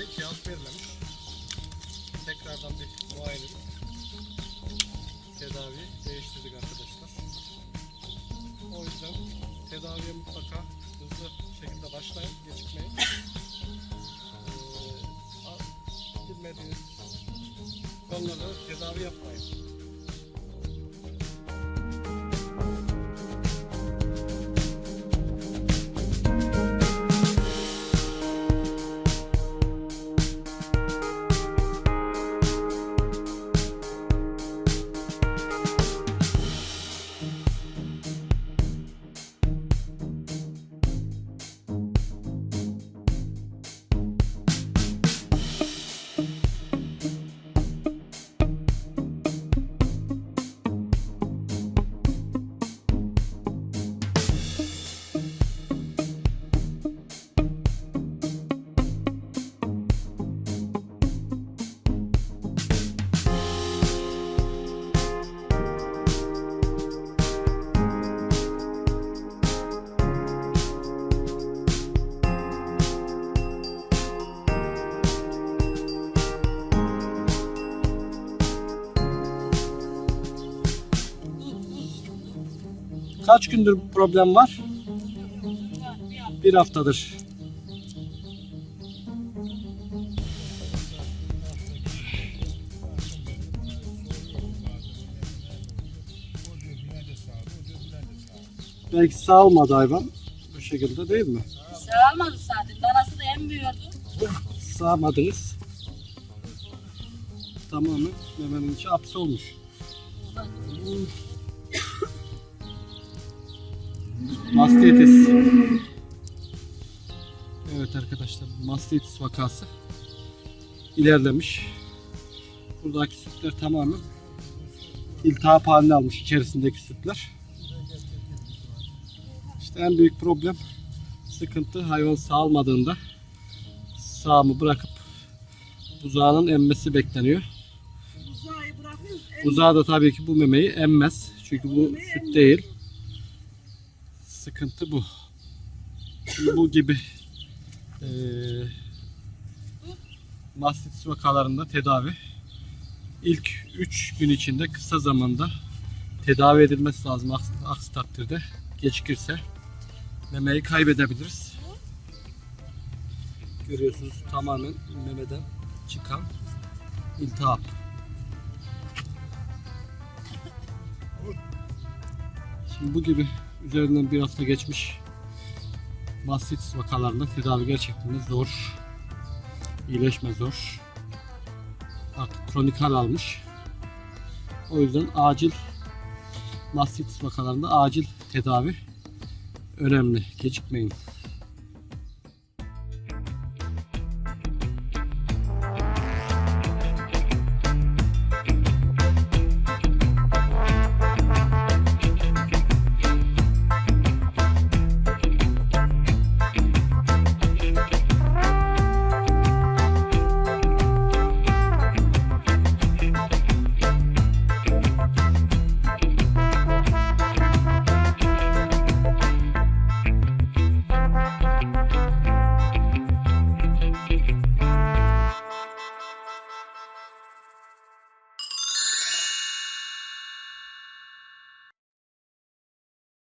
diye cihaz belirlemiş. Tekrardan bir muayene tedavi değiştirdik arkadaşlar. O yüzden tedaviye mutlaka hızlı şekilde başlayın, gecikmeyin. Ee, bilmediğiniz konuları tedavi yapmayın. Kaç gündür bu problem var? Bir haftadır. Belki sağılmadı hayvan. Bu şekilde değil mi? Sağalmadı zaten. Danası da emmiyordu. Sağmadınız. Tamamen memenin içi hapse olmuş. Mastitis. Evet arkadaşlar mastitis vakası ilerlemiş. Buradaki sütler tamamen iltihap halini almış içerisindeki sütler. İşte en büyük problem sıkıntı hayvan sağalmadığında sağımı bırakıp buzağının emmesi bekleniyor. Buzağı da tabii ki bu memeyi emmez. Çünkü bu süt değil. Sıkıntı bu. Bu gibi eee mastitis vakalarında tedavi ilk 3 gün içinde kısa zamanda tedavi edilmesi lazım. Aksi, aksi takdirde gecikirse memeyi kaybedebiliriz. Görüyorsunuz tamamen memeden çıkan iltihap. Şimdi bu gibi üzerinden bir hafta geçmiş mastitis vakalarında tedavi gerçekten zor. İyileşme zor. Artık kronik hal almış. O yüzden acil mastitis vakalarında acil tedavi önemli. Gecikmeyin.